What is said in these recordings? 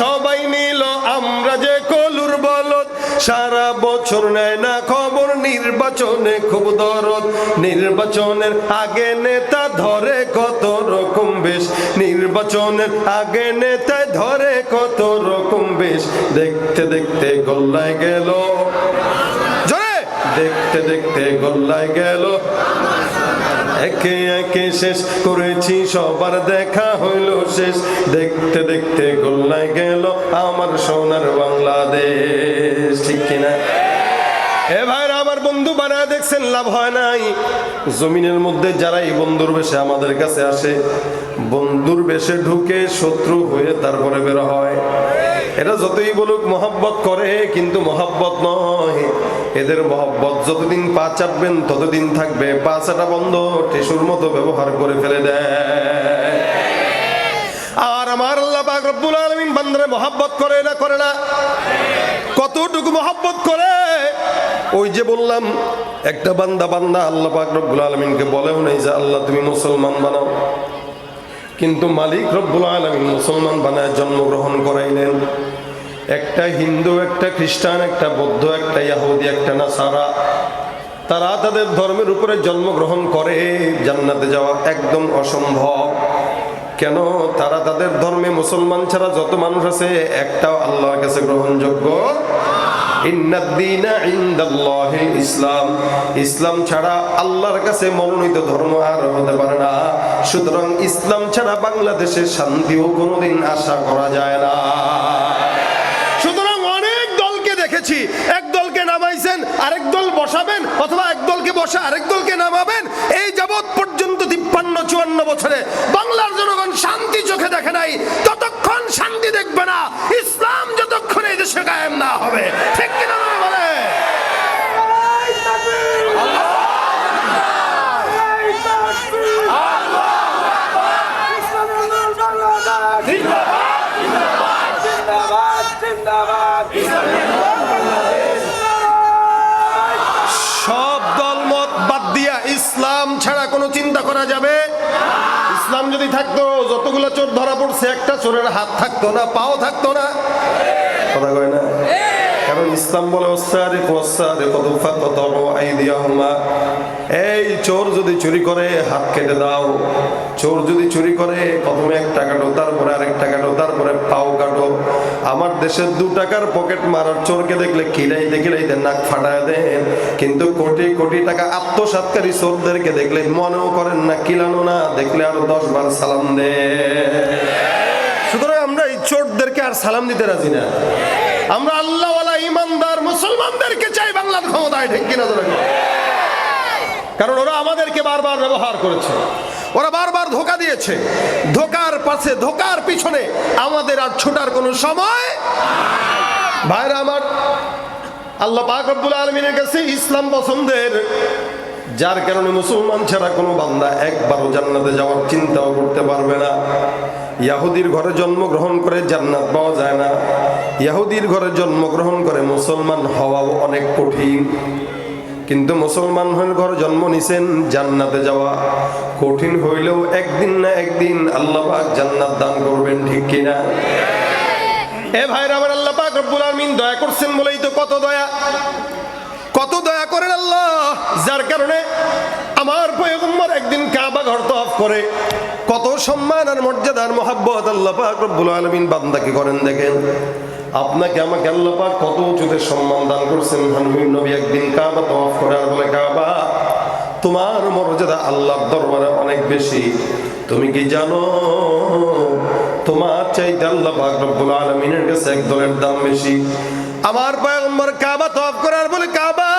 সবাই নিল আমরা যে কলুর বলদ। সারা বছর নেয় না খবর নির্বাচনে খুব দরদ। নির্বাচনের আগে নেতা ধরে কত রকম বেশ। নির্বাচনের আগে নেতা ধরে কত রকম বেশ। দেখতে দেখতে গোল্লায় গেল। দেখতে দেখতে গোল্লায় গেল। একে একে শেষ করেছি, সবার দেখা হইল শেষ। দেখতে দেখতে গোল্লায় গেল আমার সোনার বাংলাদেশ। ঠিক কিনা? এ ভাইরা, আমার বন্ধু বানায় দেখছেন, লাভ হয় নাই। জমিনের মধ্যে যারা এই বন্ধুর বেশে আমাদের কাছে আসে, বন্ধুর বেশে ঢুকে শত্রু হয়ে তারপরে বের হয়। এটা যতই বলুক মহাব্বত করে, কিন্তু মহাব্বত নয়। এদের মহব্বত যতদিন পা চাপবেন, ততদিন থাকবে। পা চাটা বন্ধ টিসুর মতো ব্যবহার করে ফেলে দেয়। আর আমার আল্লাহ পাক রব্বুল আলামিন বান্দারে মহাব্বত করে না করে না। কতটুকু মহাব্বত করে? ওই যে বললাম, একটা বান্দা বান্দা আল্লাহ পাক রব্বুল আলমিনকে বলেও নেই যে, আল্লাহ, তুমি মুসলমান বানাও। কিন্তু মালিক রব্বুল আলমিন মুসলমান বানায়, জন্মগ্রহণ করাইলেন। একটা হিন্দু, একটা খ্রিস্টান, একটা বৌদ্ধ, একটা ইয়াহুদি একটা নাসারা, তারা তাদের ধর্মের উপরে জন্মগ্রহণ করে জান্নাতে যাওয়া একদম অসম্ভব। কেন? তারা তাদের ধর্মে মুসলমান ছাড়া যত মানুষ আছে, একটাও আল্লাহর কাছে গ্রহণযোগ্য। ইসলাম। ইসলাম ছাড়া আল্লাহর কাছে মনোনীত ধর্ম আর হতে পারে না। সুতরাং ইসলাম ছাড়া বাংলাদেশের শান্তিও কোনোদিন আশা করা যায় না। দলকে এক দলকে নামাইছেন, আরেক দল বসাবেন, অথবা এক দলকে বসে আরেক দলকে নামাবেন, এই যাবৎ পর্যন্ত তিপ্পান্ন, চুয়ান্ন বছরে বাংলার জনগণ শান্তি চোখে দেখে নাই, ততক্ষণ শান্তি দেখবে না, ইসলাম যতক্ষণ এই দেশে কায়েম না হবে ঠিক কিনা নয় বলে সব দলমত বাদ দিয়া ইসলাম ছাড়া কোনো চিন্তা করা যাবে? ইসলাম যদি থাকতো, যতগুলো চোর ধরা পড়ছে, একটা চোরের হাত থাকতো না, পাও থাকতো না। কথা কয় না? এই চোর যদি চুরি করে, হাত কেটে দাও। চোর যদি চুরি করে, প্রথমে এক তারপরে আরেক তারপরে পাও কাটো। আমার দেশের দু টাকার পকেট মারার চোরকে দেখলে নাক ফাটায় দেন কিন্তু কোটি কোটি টাকা আত্মসাৎকারী চোরদেরকে দেখলে মনেও করেন না, কিলানো না, দেখলে আরও দশ বার সালাম দে সুতরাং আমরা এই চোরদেরকে আর সালাম দিতে রাজি না। আমরা আল্লাহওয়ালা ইমানদার মুসলমানদেরকে চাই বাংলার ক্ষমতায় ঠিক কিনা ধরে কারণ ওরা আমাদেরকে বারবার ব্যবহার করেছে। ওরা বারবার ধোকা দিয়েছে। ধোকার পাশে, ধোকার পিছনে আমাদের আর ছোটার কোনো সময় ভাইরা আমার, আল্লাহ পাক রব্বুল আলমিনের কাছে ইসলাম পছন্দের যার কারণে মুসলমান ছাড়া কোনো বান্দা একবারও জান্নাতে যাওয়ার চিন্তাও করতে পারবে না। ইয়াহুদির ঘরে জন্মগ্রহণ করে জান্নাত পাওয়া যায় না। ইয়াহুদির ঘরে জন্মগ্রহণ করে মুসলমান হওয়াও অনেক কঠিন। কিন্তু মুসলমান হয়ে ঘর জন্ম নিছেন জান্নাতে যাওয়া। কঠিন হইলেও একদিন না একদিন আল্লাহ পাক জান্নাত দান করবেন ঠিক কিনা এ ভাইরা আমার আল্লাহ পাক রব্বুল আলামিন দয়া করছেন বলেই তো কত দয়া। কত দয়া করেন আল্লাহ। যার কারণে আমার পয়গম্বর একদিন কাবা ঘর তফ করে কত সম্মান আর মর্যাদার মহাব্বত আল্লাহ পাক রব্বুল আলামিন বান্দাকে করেন দেখেন। আপনাকে আমাকে আল্লাহ পাক কত উঁচুতে সম্মান দান করছেন হানবীর নবী একদিন কাবা তফ করে আর বলে, কাবা, তোমার মর্যাদা আল্লাহর দরবারে অনেক বেশি। তুমি কি জানো, তোমার চাইতে আল্লাহ পাক রব্বুল আলামিনের কাছে এক দলের দাম বেশি। আমার পয়গম্বর কাবা তওয়াফ করার বলে, কাবা,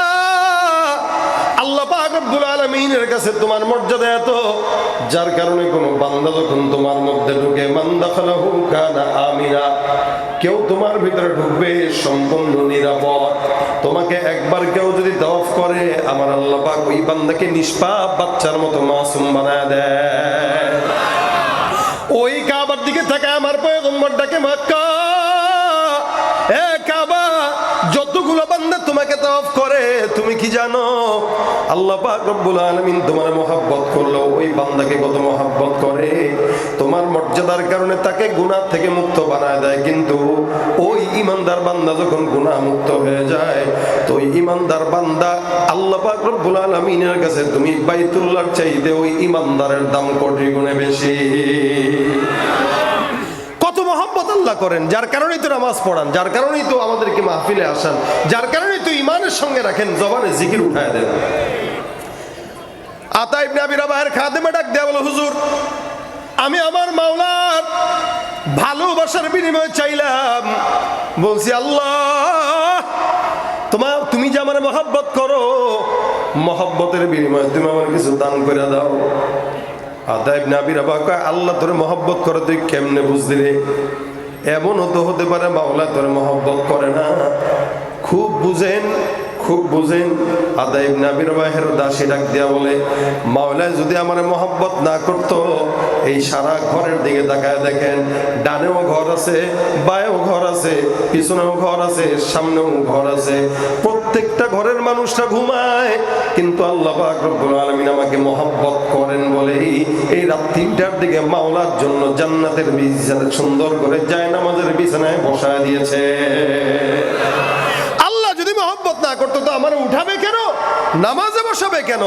আল্লাহ কাছে তোমার মর্যাদা এত, যার কারণে বান্দা যখন তোমার মধ্যে ঢুকে বান্দা খালাহু কানা আমিনা, কেউ তোমার ভিতরে ঢুকবে সম্পূর্ণ নিরাপদ। তোমাকে একবার কেউ যদি তওয়াফ করে, আমার আল্লাহ পাক ওই বান্দাকে নিষ্পাপ বাচ্চার মতো মাসুম বানায় দেয়। ওই কাবার দিকে থাকে আমার পয়গম্বর ডাকে মক্কা জানো, আল্লাহ রব্বুল আলামিন তোমার মহাব্বত করল, ওই বান্দাকে কত মহাব্বত করে। তোমার মর্যাদার কারণে তাকে গুনাহ থেকে মুক্ত বানায় দেয়, কিন্তু ওই ইমানদার বান্দা যখন গুনাহ মুক্ত হয়ে যায়, তো ওই ইমানদার বান্দা আল্লাহ পাক রব্বুল আলামিনের কাছে, তুমি বাইতুল্লাহর চাইতে ওই ইমানদারের দাম কোটি গুণে বেশি। করেন, যার কারণেই তো নামাজ পড়ান, যার কারণেই তো আমাদেরকে মাহফিলে আসান, যার কারণেই তো ইমানের সঙ্গে রাখেন, জবানে জিকির উঠায় দেন। আতা ইবনে আবি রাবাহের খাদেমে ডাক দেয়া বলো, হুজুর, আমি আমার মাওলার ভালোবাসার বিনিময়ে চাইলাম। বলছি, আল্লাহ তোমার তুমি যে আমার মহব্বত করো, মহব্বতের বিনিময়ে তুমি আমার কিছু দান করে দাও। আদাইব নাবির আবাকা আল্লাহ, তোরে মহব্বত করে তুই কেমনে বুঝলি? রে এমনও তো হতে পারে মাওলা তোর মহব্বত করে না। খুব বুঝেন খুব বুঝেন। আদাইব নাবির বাহের দাসী ডাক দিয়া বলে, মাওলায় যদি আমার মহব্বত না করতো, এই সারা ঘরের দিকে তাকায় দেখেন, ডানেও ঘর আছে, বায়েও ঘর আছে, পিছনেও ঘর আছে, সামনেও ঘর আছে। প্রত্যেকটা ঘরের মানুষরা ঘুমায়, কিন্তু আল্লাহ পাক রব্বুল আলামিন আমাকে মহব্বত করেন বলেই এই রাত তিনটার দিকে মাওলার জন্য জান্নাতের বিছানা সুন্দর করে যায় নামাজের বিছানায় বসায় দিয়েছে আল্লাহ যদি মহব্বত না করতো তো আমার উঠাবে কেন? নামাজে বসাবে কেন?